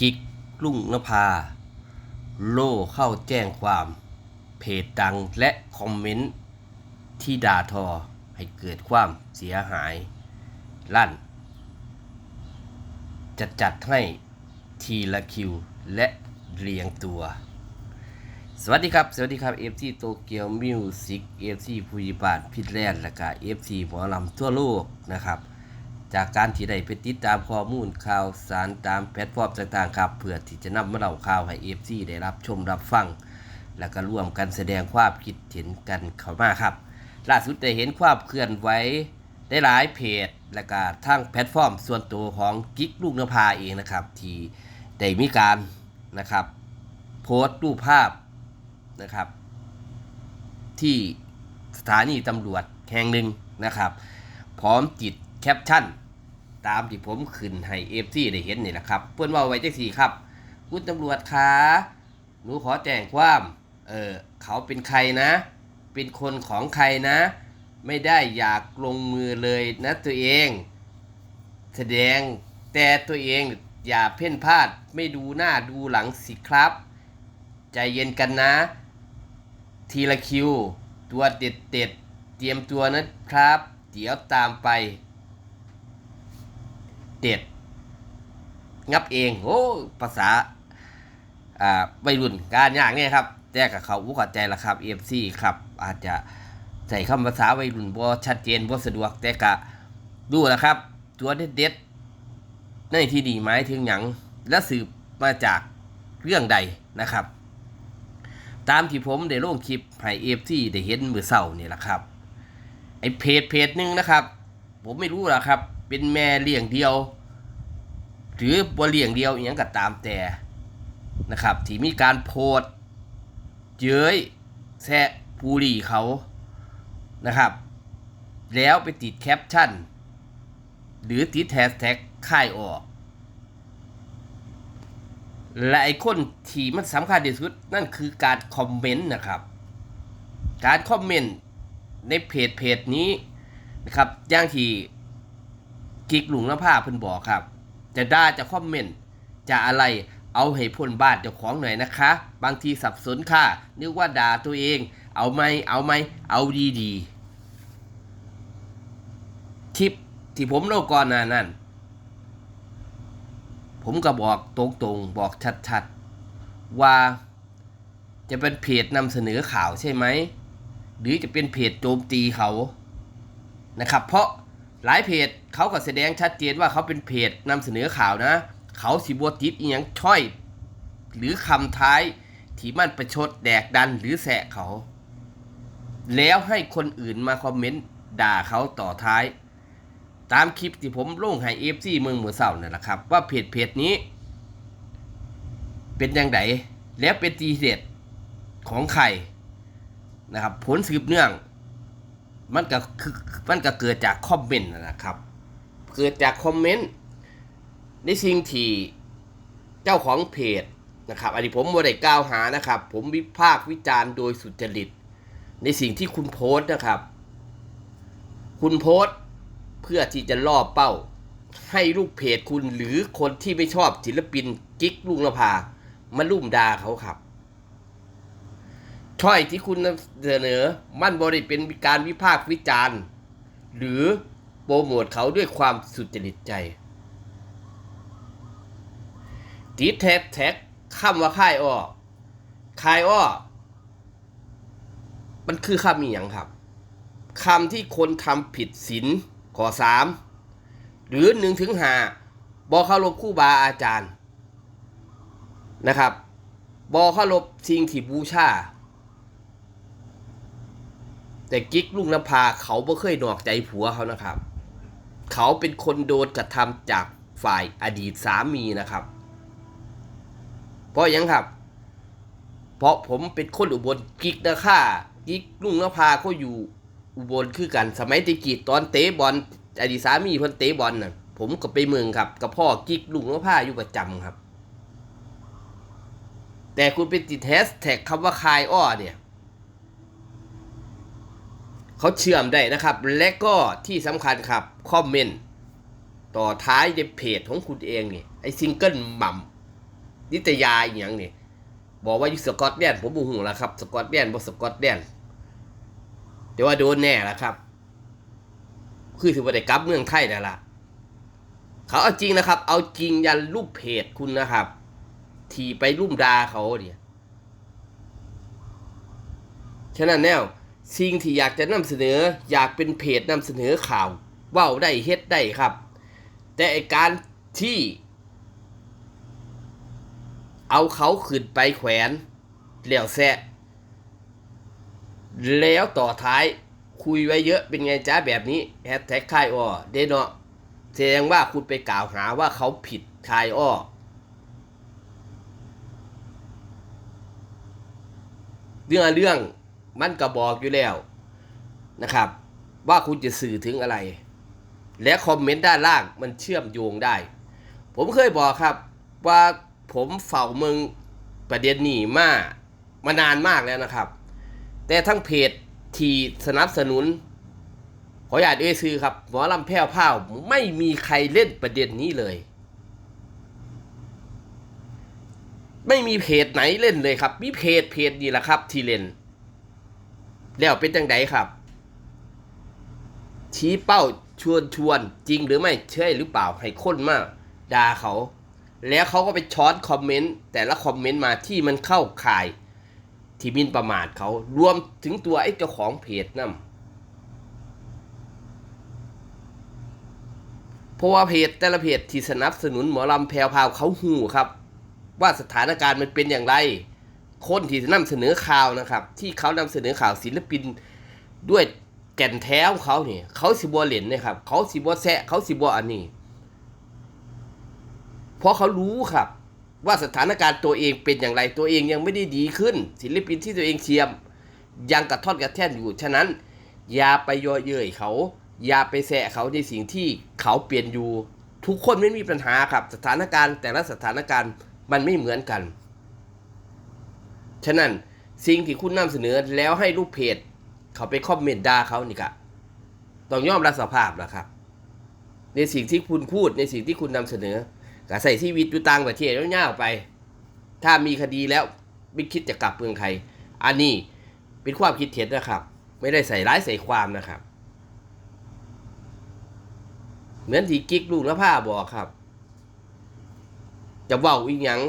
กิกลุงนภา โล่เข้าแจ้งความ เพจดังและคอมเมนต์ที่ด่าทอให้เกิดความเสียหาย ลั่น จะจัดให้ทีละคิวและเรียงตัว สวัสดีครับ สวัสดีครับ FC โตเกียวมิวสิก FC ภูยิบาทพิทแลนด์และก็ FC หมอลำทั่วโลกนะครับ จากการที่ได้ไปติดตามข้อมูลข่าวสารตามแพลตฟอร์มต่างๆครับเพื่อที่จะนำมาเล่าข่าวให้ FC ได้รับชมรับฟัง และก็ร่วมกันแสดงความคิดเห็นกันเข้ามาครับ ล่าสุดได้เห็นความเคลื่อนไหวได้หลายเพจ และก็ทั้งแพลตฟอร์ม ส่วนตัวของกิ๊กลูกนภาเองนะครับที่ได้มีการนะครับโพสต์รูปภาพนะครับ ที่สถานีตำรวจแห่งหนึ่งนะครับ พร้อมจิตแคปชั่น ตามที่ผมขึ้นให้เอฟซีได้เห็นนี่แหละครับ เพื่อนว่าไว้จังสี่ครับ คุณตำรวจคะหนูขอแจ้งความเออเขาเป็นใครนะ เป็นคนของใครนะ ไม่ได้อยากลงมือเลยนะตัวเอง แสดงแต่ตัวเองอย่าเพ่นพลาดไม่ดูหน้าดูหลังสิครับ ใจเย็นกันนะ ทีละคิว ตัวเด็ดเด็ดเตรียมตัวนะครับ เดี๋ยวตามไป เด็ด งับเองโอ้ภาษาอ่าวัยรุ่นการยากเนี่ยครับแต่กับเขาอุกเข้าใจละครับ EFC ครับ อาจจะใส่คำภาษาวัยรุ่นบ่ชัดเจนบ่สะดวกแต่กะดูแหละครับ ตัวเด็ดๆในที่ดีหมายถึงหยังและสืบมาจากเรื่องใดนะครับ ตามที่ผมได้ลงคลิปให้ EFC ได้เห็นมือเศร้านี่แหละครับไอเพจเพจหนึ่งนะครับ ผมไม่รู้หรอกครับ เป็นแม่เลี้ยงเดียว หรือบ่เลี้ยงเดียวอหย่างก็ตามแต่นะครับที่มีการโพสเย้ยแซะปูรีเขานะครับ แล้วไปติดแคปชั่น หรือติดแฮชแท็กค่ายออก และไอ้คนที่มันสำคัญที่สุดนั่นคือการคอมเมนต์นะครับ การคอมเมนต์ในเพจเพจนี้นะครับอย่างที่ กิกหลุงนภาเพิ่นบอกครับ จะด่าจะคอมเมนต์จะอะไรเอาให้พ้นบ้านเจ้าของหน่อยนะคะ บางทีสับสนค่ะ นึกว่าด่าตัวเอง เอาไหมเอาไหมเอาดีดีคลิปที่ผมเล่าก่อนน้านั้นผมก็บอกตรงๆ บอกชัดๆ ว่าจะเป็นเพจนำเสนอข่าวใช่ไหม หรือจะเป็นเพจโจมตีเขานะครับ เพราะ หลายเพจเขาก็แสดงชัดเจนว่าเขาเป็นเพจนำเสนอข่าวนะ เขาสิบวติดอีหยังช่อย หรือคำท้ายที่มันประชดแดกดันหรือแสะเขา แล้วให้คนอื่นมาคอมเมนต์ด่าเขาต่อท้าย ตามคลิปที่ผมลงให้เอฟซีเมืองหมูเสานั่นแหละครับ ว่าเพจเพจนี้ เป็นยังไงแล้วเป็นตีเด็ดของใครนะครับ ผลสืบเนื่อง มันก็คือมันก็เกิดจากคอมเมนต์นะครับ เกิดจากคอมเมนต์ในสิ่งที่เจ้าของเพจนะครับ อันนี้ผมไม่ได้กล่าวหานะครับ ผมวิพากษ์วิจารณ์โดยสุจริต ในสิ่งที่คุณโพสต์นะครับ คุณโพสต์เพื่อที่จะล่อเป้า ให้ลูกเพจคุณหรือคนที่ไม่ชอบศิลปินกิ๊กลุงนภามาลุ่มด่าเขาครับ ช่อยที่คุณนำเสนอ มันบริเป็นการวิพากษ์วิจารณ์ หรือโปรโมทเขาด้วยความสุจริตใจติดแท็กแท็กคำว่าค่ายอ้อค่ายอ้อมันคือคำมีอย่างครับคำที่คนทำผิดศีลข้อสามหรือหนึ่งถึงหาบอเคารพครู่บาอาจารย์นะครับบอเคารพสิ่งที่บูชา แต่กิ๊กลุงนภาเขาไม่เคยนอกใจผัวเขานะครับ เขาเป็นคนโดนกระทำจากฝ่ายอดีตสามีนะครับ เพราะยังครับ เพราะผมเป็นคนอุบลกิ๊กนะค่ะกิ๊กลุงนภาเขาอยู่อุบลคือกัน สมัยตะกี้ตอนเตะบอลอดีตสามีเพิ่นเตะบอลน่ะผมก็ไปเมืองครับ กับพ่อกิ๊กลุงนภาอยู่ประจำครับ แต่คุณเป็นติดแฮชแท็กคำว่าคายอ้อเนี่ย เขาเชื่อมได้นะครับ และก็ที่สำคัญครับคอมเมนต์ต่อท้ายในเพจของคุณเองนี่ไอซิงเกิลหม่นิตยาอีหยังนี่บอกว่าอยู่สกอตแลนด์ผมบ่ฮู้แล้วครับ สกอตแลนด์บ่สกอตแลนด์แต่ว่าโดนแน่แล้วครับ คือถือว่าได้กลับเมืองไทยแล้วล่ะ เขาเอาจริงนะครับ เอาจริงยันรูปเพจคุณนะครับ ทีไปรุ่มดาเขาเนี่ยฉะนั้นแนว สิ่งที่อยากจะนำเสนออยากเป็นเพจนำเสนอข่าวเว้าได้เฮ็ดได้ครับ แต่การที่ เอาเขาขึ้นไปแขวนแล้วแซะแล้วต่อท้ายคุยไว้เยอะเป็นไงจ้าแบบนี้แฮชแท็กค่ายอ้อเดเนาะแสดงว่าคุณไปกล่าวหาว่าเขาผิดค่ายอ้อเรื่องเรื่อง มันก็บอกอยู่แล้วนะครับ ว่าคุณจะสื่อถึงอะไร และคอมเมนต์ด้านล่างมันเชื่อมโยงได้ ผมเคยบอกครับว่าผมเฝ้ามืองประเด็นนี้มามานานมากแล้วนะครับ แต่ทั้งเพจที่สนับสนุน ขออยาตเอ่ยซื้อครับหมอลำแพ้วพ้าวไม่มีใครเล่นประเด็นนี้เลย ไม่มีเพจไหนเล่นเลยครับ มีเพจเพจนี้แหละครับที่เล่น แล้วเป็นจังไดครับ ชี้เป้าชวนชวนจริงหรือไม่ใช่หรือเปล่าให้คนมาด่าเขา แล้วเขาก็ไปช้อนคอมเมนต์แต่ละคอมเมนต์มาที่มันเข้าข่ายที่มินประมาทเขารวมถึงตัวไอ้เจ้าของเพจนั่นเพราะว่าเพจแต่ละเพจที่สนับสนุนหมอลำแพรวพาวเขาหูครับ ว่าสถานการณ์มันเป็นอย่างไร คนที่นำเสนอข่าวนะครับ ที่เขานำเสนอข่าวศิลปินด้วยแก่นแท้ของเขาเนี่ยเขาสิบัวเหรียญนะครับ เขาสิบัวแซะเขาสิบัวอันนี้เพราะเขารู้ครับ ว่าสถานการณ์ตัวเองเป็นอย่างไรตัวเองยังไม่ได้ดีขึ้น ศิลปินที่ตัวเองเชียม ยังกระทอนกระแท่นอยู่ ฉะนั้น อย่าไปย่อเย้ยเขา อย่าไปแซะเขาในสิ่งที่เขาเปลี่ยนอยู่ ทุกคนไม่มีปัญหาครับ สถานการณ์แต่ละสถานการณ์มันไม่เหมือนกัน ฉะนั้นสิ่งที่คุณนำเสนอแล้วให้รูปเพจ เขาไปคอมเมนต์ด่าเขานี่กะต้องยอมรับสภาพนะครับ ในสิ่งที่คุณพูดในสิ่งที่คุณนำเสนอก็ใส่ชีวิตอยู่ต่างประเทศแล้วย่าไป ถ้ามีคดีแล้วไม่คิดจะกลับเมืองไทยอันนี้เป็นความคิดเท็จนะครับ ไม่ได้ใส่ร้ายใส่ความนะครับ เหมือนที่กิ๊กลูกและผ้าบอกครับ จะเว่าอีหยัง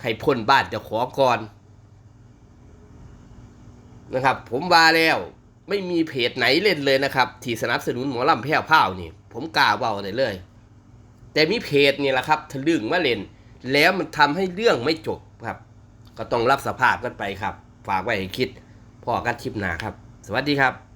ให้พ้นบ้านจะขอก่อน นะครับ ผมว่าแล้วไม่มีเพจไหนเล่นเลยนะครับ ที่สนับสนุนหมอลำแพ้วพ้าวนี่ ผมกล้าเบาได้เลย แต่มีเพจนี่แหละครับทะลึ่งมาเล่น แล้วมันทำให้เรื่องไม่จบครับ ก็ต้องรับสภาพกันไปครับ ฝากไว้ให้คิดพอกันคลิปหนาครับ สวัสดีครับ